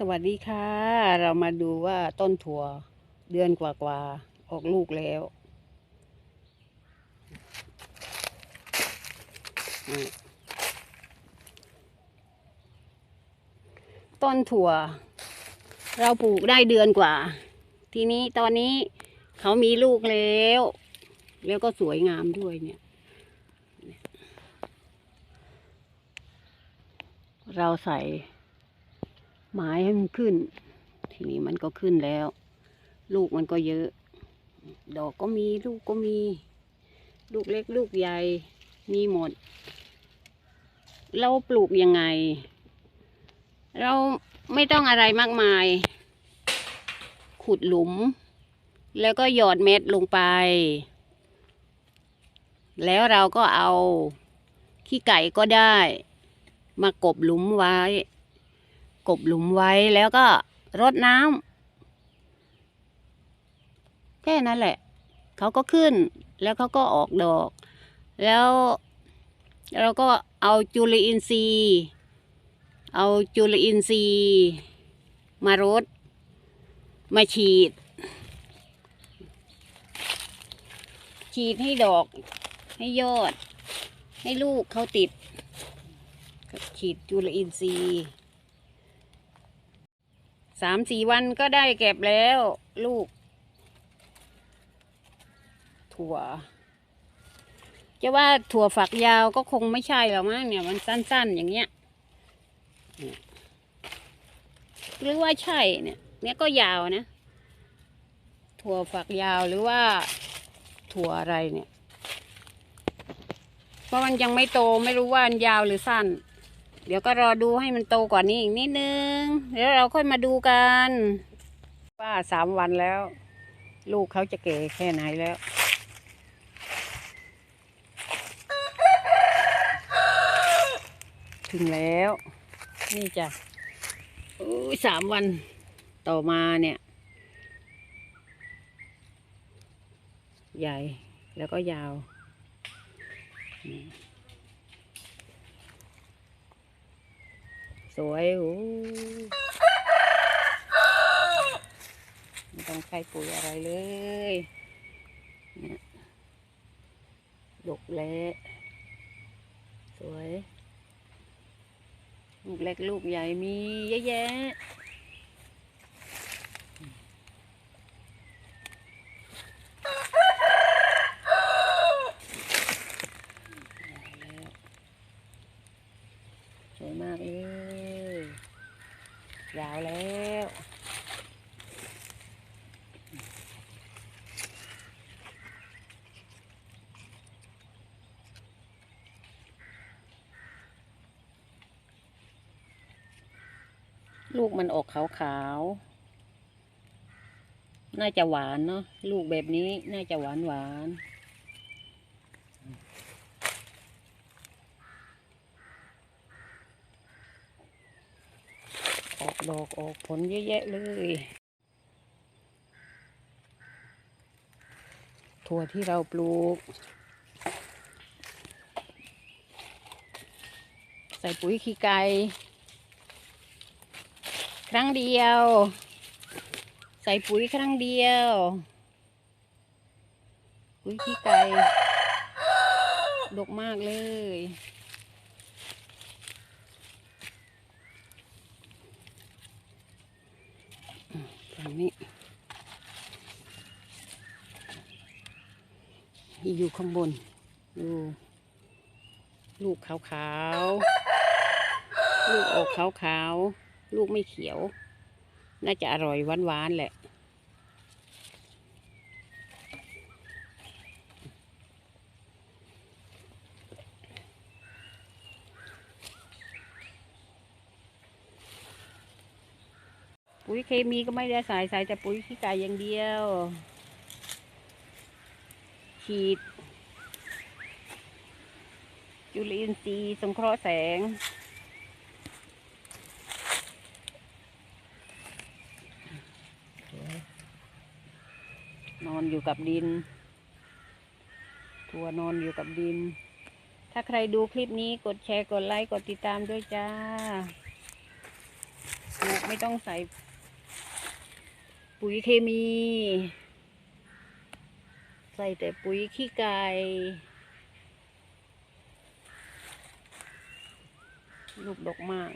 สวัสดีค่ะ เรามาดูว่าต้นถั่วเดือนกว่าๆออกลูกแล้ว ต้นถั่ว เราปลูกได้เดือนกว่า ทีนี้ตอนนี้เขามีลูกแล้ว แล้วก็สวยงามด้วยเนี่ย เราใส่ ไม้ให้มันขึ้น ทีนี้มันก็ขึ้นแล้ว ลูกมันก็เยอะ ดอกก็มีลูกก็มี ลูกเล็กลูกใหญ่มีหมด เราปลูกยังไง เราไม่ต้องอะไรมากมาย ขุดหลุม แล้วก็หยอดเม็ดลงไป แล้วเราก็เอาขี้ไก่ก็ได้ มากบหลุมไว้ กบหลุมไว้แล้วก็รดน้ำแค่นั้นแหละ เขาก็ขึ้น แล้วเขาก็ออกดอก แล้วเราก็เอาจุลินทรีย์ เอาจุลินทรีย์ มารด มาฉีด ฉีดให้ดอก ให้ยอด ให้ลูกเขาติด ฉีดจุลินทรีย์ สามสี่วันก็ได้เก็บแล้ว ลูก ถั่ว จะว่าถั่วฝักยาวก็คงไม่ใช่หรอกมั้งเนี่ย มันสั้นๆอย่างเงี้ยเนี่ยหรือว่าใช่เนี่ย เนี่ยก็ยาวนะ ถั่วฝักยาวหรือว่าถั่วอะไรเนี่ย เพราะมันยังไม่โตไม่รู้ว่ามันยาวหรือสั้น เดี๋ยวก็รอดูให้มันโตกว่านี้อีกนิดนึงแล้วเราค่อยมาดูกัน ว่าสามวันแล้ว ลูกเขาจะเก๋แค่ไหนแล้ว ถึงแล้ว นี่จ้ะอุ้สามวันต่อมาเนี่ย ใหญ่แล้วก็ยาวนี่ สวยโอ้ไม่ต้องใช้ปุ๋ยอะไรเลยเนี่ยดกเละสวย ลูกเล็กลูกใหญ่มีเยอะแยะ สวยมากเลย ยาวแล้วลูกมันออกขาวๆ น่าจะหวานเนาะ ลูกแบบนี้น่าจะหวานหวานๆ ออก ดอกออกผลเยอะแยะเลย ถั่วที่เราปลูก ใส่ปุ๋ยขี้ไก่ครั้งเดียว ใส่ปุ๋ยครั้งเดียว ปุ๋ยขี้ไก่ดกมากเลย นี้ อยู่ข้างบน ดูลูกขาวๆ ลูกออกขาวๆ ลูกไม่เขียว น่าจะอร่อยหวานๆแหละ ปุ๋ยเคมีก็ไม่ได้ใส่ใส่แต่ปุ๋ยขี้ไก่อย่างเดียว ฉีด จุลินทรีย์สงเคราะห์แสง นอนอยู่กับดินทัวนอนอยู่กับดิน ถ้าใครดูคลิปนี้กดแชร์ กดไลค์ กดติดตามด้วยจ้า ไม่ต้องใส่ ปุ๋ยเคมี ใส่แต่ปุ๋ยขี้ไก่ลูกดกมาก